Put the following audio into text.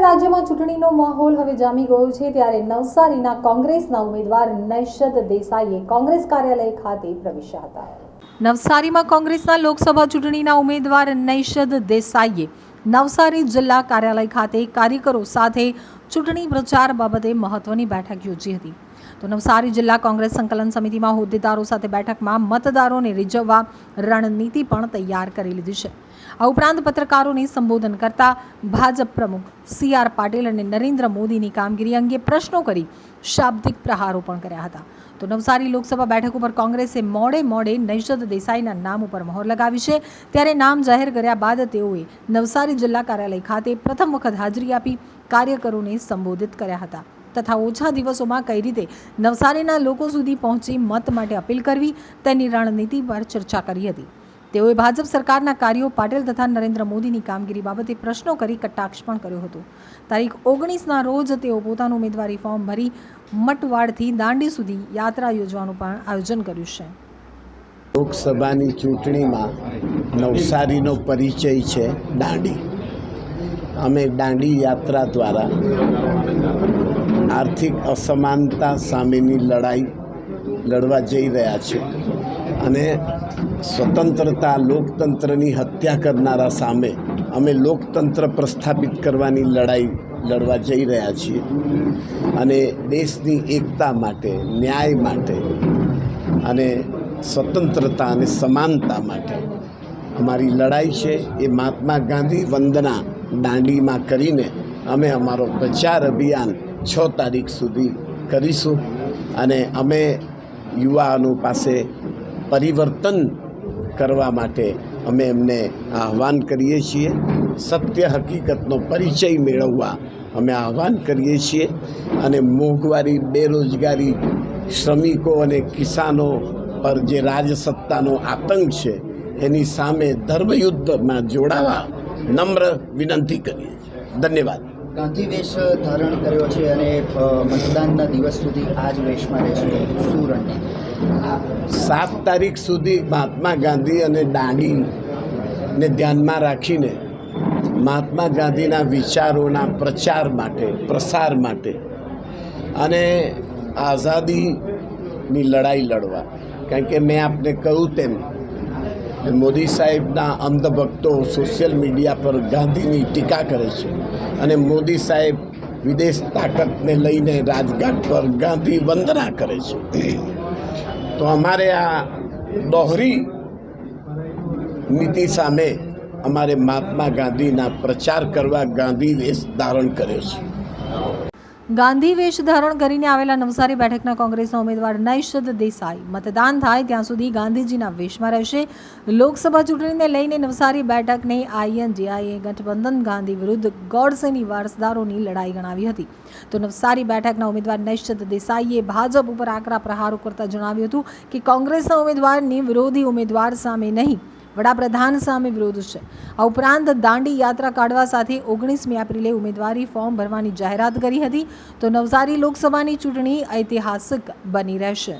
ચૂંટણીનો માહોલ હવે જામી ગયો છે ત્યારે નવસારીના કોંગ્રેસના ઉમેદવાર નૈશદ દેસાઈએ કોંગ્રેસ કાર્યાલય ખાતે પ્રવેશ્યા હતા. નવસારીમાં કોંગ્રેસના લોકસભા ચૂંટણીના ઉમેદવાર નૈશદ દેસાઈએ નવસારી જિલ્લા કાર્યાલય ખાતે કાર્યકરો સાથે ચૂંટણી પ્રચાર બાબતે મહત્વની બેઠક યોજી હતી. તો નવસારી જિલ્લા કોંગ્રેસ સંકલન સમિતિમાં હોદ્દેદારો સાથે બેઠકમાં મતદારોને રીઝવવા રણનીતિ પણ તૈયાર કરી લીધી છે. આ ઉપરાંત પત્રકારોને સંબોધન કરતા ભાજપ પ્રમુખ સી આર પાટીલ અને નરેન્દ્ર મોદીની કામગીરી અંગે પ્રશ્નો કરી શાબ્દિક પ્રહારો પણ કર્યા હતા. તો નવસારી લોકસભા બેઠક ઉપર કોંગ્રેસે મોડે મોડે નૈષદ દેસાઈના નામ ઉપર મહોર લગાવી છે. ત્યારે નામ જાહેર કર્યા બાદ તેઓએ નવસારી જિલ્લા કાર્યાલય ખાતે પ્રથમ વખત હાજરી આપી કાર્યકરોને સંબોધિત કર્યા હતા. તથા ઓછા દિવસોમાં કઈ રીતે નવસારીના લોકો સુધી પહોંચી મત માટે અપીલ કરવી તેની રણનીતિ પર ચર્ચા કરી હતી. તેઓએ ભાજપ સરકારના કાર્યો પાટીલ તથા નરેન્દ્ર મોદીની કામગીરી બાબતે પ્રશ્નો કરી કટાક્ષ પણ કર્યો હતો. તારીખ ઓગણીસના રોજ તેઓ પોતાનું ઉમેદવારી ફોર્મ ભરી મટવાડથી દાંડી સુધી યાત્રા યોજવાનું પણ આયોજન કર્યું છે. લોકસભાની ચૂંટણીમાં નવસારીનો પરિચય છે દાંડી. અમે દાંડી યાત્રા દ્વારા આર્થિક અસમાનતા સામેની લડાઈ લડવા જઈ રહ્યા છે. અને સ્વતંત્રતા, લોકતંત્રની હત્યા કરનારા સામે અમે લોકતંત્ર પ્રસ્થાપિત કરવાની લડાઈ લડવા જઈ રહ્યા છીએ. અને દેશની એકતા માટે, ન્યાય માટે અને સ્વતંત્રતા અને સમાનતા માટે અમારી લડાઈ છે. એ મહાત્મા ગાંધી વંદના દાંડીમાં કરીને અમે અમારો પ્રચાર અભિયાન છ તારીખ સુધી કરીશું. અને અમે યુવાનો પાસે પરિવર્તન કરવા માટે અમે એમને આહ્વાન કરીએ છીએ. સત્ય હકીકતનો પરિચય મેળવવા અમે આહ્વાન કરીએ છીએ. અને મોંઘવારી, બેરોજગારી, શ્રમિકો અને કિસાનો પર જે રાજસત્તાનો આતંક છે, એની સામે ધર્મયુદ્ધમાં જોડાવા નમ્ર વિનંતી કરીએ છીએ. ધન્યવાદ. ગાંધી વેશ ધારણ કર્યો છે અને મતદાનના દિવસ સુધી આ જ વેશમાં રહેશે શું રણનીતિ સાત તારીખ સુધી મહાત્મા ગાંધી અને દાંડીને ધ્યાનમાં રાખીને મહાત્મા ગાંધીના વિચારોના પ્રચાર માટે, પ્રસાર માટે અને આઝાદીની લડાઈ લડવા. કારણ કે મેં આપને કહ્યું તેમ મોદી સાહેબના અંધભક્તો સોશિયલ મીડિયા પર ગાંધીની ટીકા કરે છે. અને મોદી સાહેબ વિદેશ તાકાતને લઈને રાજઘાટ પર ગાંધી વંદના કરે છે. તો અમારે આ દોહરી નીતિ સામે અમારે મહાત્મા ગાંધીના પ્રચાર કરવા ગાંધી વેશ ધારણ કર્યો છે. ગાંધી વેશ ધારણ કરીને આવેલા નવસારી બેઠકના કોંગ્રેસના ઉમેદવાર નૈષદ દેસાઈ. મતદાન થાય ત્યાં સુધી ગાંધીજીના વેશમાં રહેશે. લોકસભા ચૂંટણીને લઈને નવસારી બેઠકને આઈએનજીઆઈએ ગઠબંધન ગાંધી વિરુદ્ધ ગોડસેની વારસદારોની લડાઈ ગણાવી હતી. તો નવસારી બેઠકના ઉમેદવાર નૈષદ દેસાઈએ ભાજપ ઉપર આકરા પ્રહારો કરતા જણાવ્યું હતું કે કોંગ્રેસના ઉમેદવારની વિરોધી ઉમેદવાર સામે નહીં. વડાપ્રધાન સામે વિરોધ છે. આ ઉપરાંત દાંડી યાત્રા કાઢવા સાથે ઓગણીસમી એપ્રિલે ઉમેદવારી ફોર્મ ભરવાની જાહેરાત કરી હતી. તો નવસારી લોકસભાની ચૂંટણી ઐતિહાસિક બની રહેશે.